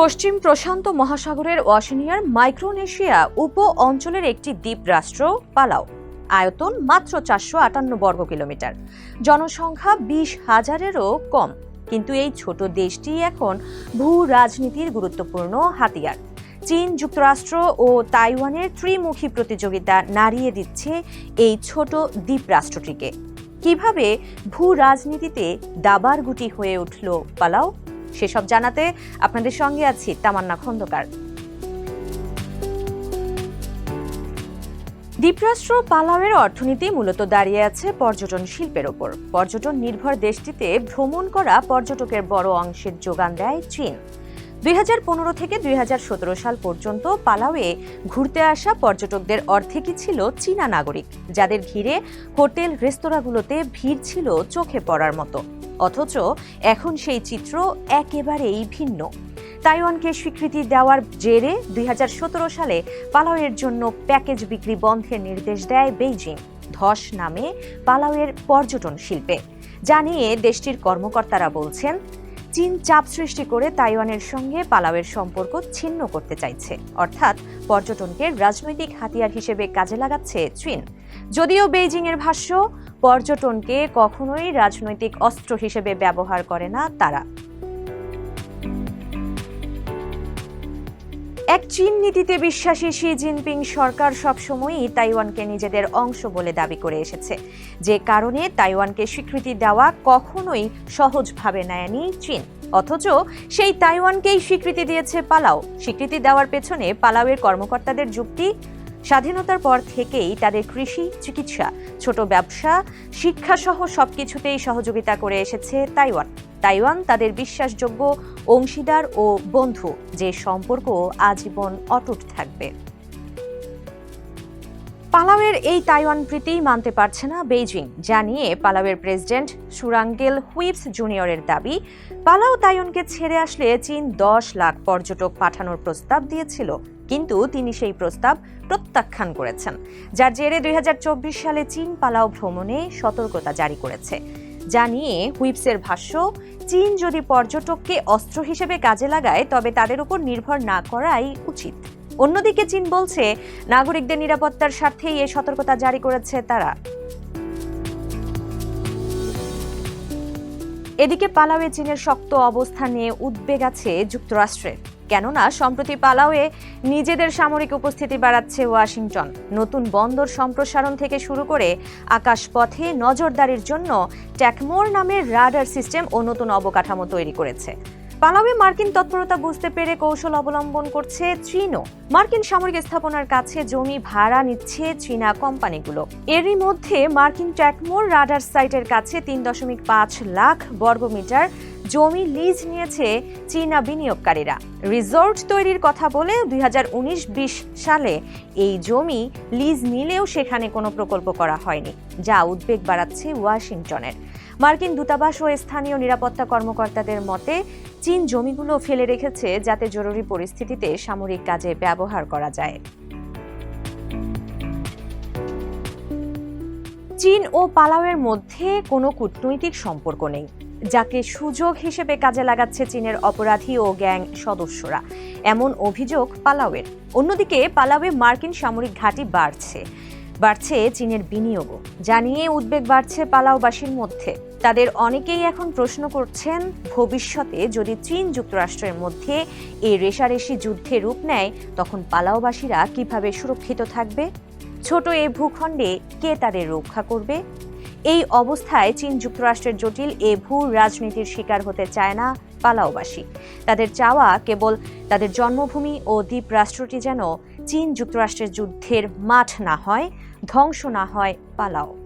পশ্চিম প্রশান্ত মহাসাগরের ওয়াশিনিয়ার মাইক্রোনেশিয়া উপ অঞ্চলের একটি দ্বীপ রাষ্ট্র পালাও। আয়তন মাত্র চারশো আটান্ন বর্গ কিলোমিটার। জনসংখ্যা বিশ হাজারেরও কম। কিন্তু এই ছোট দেশটি এখন ভূ রাজনীতির গুরুত্বপূর্ণ হাতিয়ার। চীন যুক্তরাষ্ট্র ও তাইওয়ানের ত্রিমুখী প্রতিযোগিতা নাড়িয়ে দিচ্ছে এই ছোট দ্বীপ রাষ্ট্রটিকে কীভাবে ভূ রাজনীতিতে দাবার গুটি হয়ে উঠল পালাও? সেসব জানাতে আপনাদের সঙ্গে আছি তামান্না খন্দকার। দ্বীপরাষ্ট্র পালাওয়ের অর্থনীতি মূলত দাঁড়িয়ে আছে পর্যটন শিল্পের ওপর। পর্যটন নির্ভর দেশটিতে ভ্রমণ করা পর্যটকের বড় অংশের যোগান দেয় চীন। দুই হাজার পনেরো থেকে দুই হাজার সতেরো সাল পর্যন্ত পালাওয়ে ঘুরতে আসা পর্যটকদের অর্ধেকই ছিল চীনা নাগরিক, যাদের ঘিরে হোটেল, রেস্তোরাঁগুলোতে ভিড় ছিল চোখে পড়ার মতো। অথচ এখন সেই চিত্র একেবারেই ভিন্ন। তাইওয়ানকে স্বীকৃতি দেওয়ার জেরে দুই হাজার সতেরো সালে পালাওয়ের জন্য প্যাকেজ বিক্রি বন্ধের নির্দেশ দেয় বেইজিং, ধস নামে পালাওয়ের পর্যটন শিল্পে। জানিয়ে দেশটির কর্মকর্তারা বলছেন, চীন চাপ সৃষ্টি করে তাইওয়ানের সঙ্গে পালাওয়ের সম্পর্ক ছিন্ন করতে চাইছে। অর্থাৎ পর্যটনকে রাজনৈতিক হাতিয়ার হিসেবে কাজে লাগাচ্ছে চীন। যদিও বেইজিং এর ভাষ্য পর্যটনকে কখনোই রাজনৈতিক অস্ত্র হিসেবে ব্যবহার করে না তারা। এক চীন নীতিতে বিশ্বাসী শি জিনপিং সরকার সবসময়ই তাইওয়ানকে নিজেদের অংশ বলে দাবি করে এসেছে। যে কারণে তাইওয়ানকে স্বীকৃতি দেওয়া কখনোই সহজভাবে নেয়নি চীন। অথচ সেই তাইওয়ানকেই স্বীকৃতি দিয়েছে পালাও। স্বীকৃতি দেওয়ার পেছনে পালাওয়ের কর্মকর্তাদের যুক্তি স্বাধীনতার পর থেকেই তাদের কৃষি, চিকিৎসা, ছোট ব্যবসা, শিক্ষাসহ সবকিছুতেই সহযোগিতা করে এসেছে তাইওয়ান। তাইওয়ান তাদের বিশ্বাসযোগ্য অংশীদার ও বন্ধু। যে সম্পর্ক আজীবন অটুট থাকবে। পালাওয়ের এই তাইওয়ান প্রীতি মানতে পারছে না বেইজিং। জানিয়ে পালাওয়ের প্রেসিডেন্ট সুরাঙ্গেল হুইপস জুনিয়রের দাবি, পালাও তাইওয়ানকে ছেড়ে আসলে চীন দশ লাখ পর্যটক পাঠানোর প্রস্তাব দিয়েছিল, কিন্তু তিনি সেই প্রস্তাব প্রত্যাখ্যান করেছেন। যার জেরে দুই হাজার চব্বিশ সালে চীন পালাও ভ্রমণে সতর্কতা জারি করেছে। জানিয়ে হুইপসের ভাষ্য, চীন যদি পর্যটককে অস্ত্র হিসেবে কাজে লাগায়, তবে তাদের উপর নির্ভর না করাই উচিত। অন্যদিকে চীন বলছে, নাগরিকদের নিরাপত্তার স্বার্থেই এ সতর্কতা জারি করেছে তারা। এদিকে পালাওয়ে চীনের শক্ত অবস্থান নিয়ে উদ্বেগ আছে যুক্তরাষ্ট্রের কেননা, সম্প্রতি পালাওয়ে নিজেদের সামরিক উপস্থিতি বাড়াচ্ছে ওয়াশিংটন। নতুন বন্দর সম্প্রসারণ থেকে শুরু করে আকাশপথে নজরদারির জন্য ট্যাকমোর নামের রাডার সিস্টেম ও নতুন অবকাঠামো তৈরি করেছে। পালাওয়ে মার্কিন তৎপরতা বুঝতে পেরে কৌশল অবলম্বন করছে চীনও। মার্কিন সামরিক স্থাপনার কাছে জমি ভাড়া নিচ্ছে চীনা কোম্পানিগুলো। এরই মধ্যে মার্কিন ট্যাকমোর রাডার সাইটের কাছে তিন দশমিক পাঁচ লাখ বর্গমিটার জমি লিজ নিয়েছে চীনা বিনিয়োগকারীরা। রিসোর্ট তৈরির কথা বলে দুই সালে এই জমি লিজ নিলেও সেখানে কোনো প্রকল্প করা হয়নি, যা উদ্বেগ বাড়াচ্ছে ওয়াশিংটনের। মার্কিন দূতাবাস ও স্থানীয় নিরাপত্তা কর্মকর্তাদের মতে, চীন জমিগুলো ফেলে রেখেছে যাতে জরুরি পরিস্থিতিতে সামরিক কাজে ব্যবহার করা যায়। চীন ও পালাওয়ের মধ্যে কোনো কূটনৈতিক সম্পর্ক নেই। যাকে সুযোগ হিসেবে কাজে লাগাচ্ছে চীনের অপরাধী ও গ্যাং সদস্যরা। এমন অভিযোগ পালাওয়ের। অন্যদিকে পালাওয়ে মার্কিন সামরিক ঘাঁটি বাড়ছে। বাড়ছে চীনের বিনিয়োগও। জানিয়ে উদ্বেগ বাড়ছে পালাওবাসীর মধ্যে। তাদের অনেকেই এখন প্রশ্ন করছেন, ভবিষ্যতে যদি চীন যুক্তরাষ্ট্রের মধ্যে এই রেশারেশি যুদ্ধে রূপ নেয়, তখন পালাওবাসীরা কীভাবে সুরক্ষিত থাকবে? ছোট এই ভূখণ্ডে কে তাদের রক্ষা করবে? এই অবস্থায় চীন যুক্তরাষ্ট্রের জটিল এ ভূ রাজনীতির শিকার হতে চায় না পালাওবাসী। তাদের চাওয়া কেবল তাদের জন্মভূমি ও দ্বীপ রাষ্ট্রটি যেন চীন যুক্তরাষ্ট্রের যুদ্ধের মাঠ না হয়, ধ্বংস না হয়, পালাও।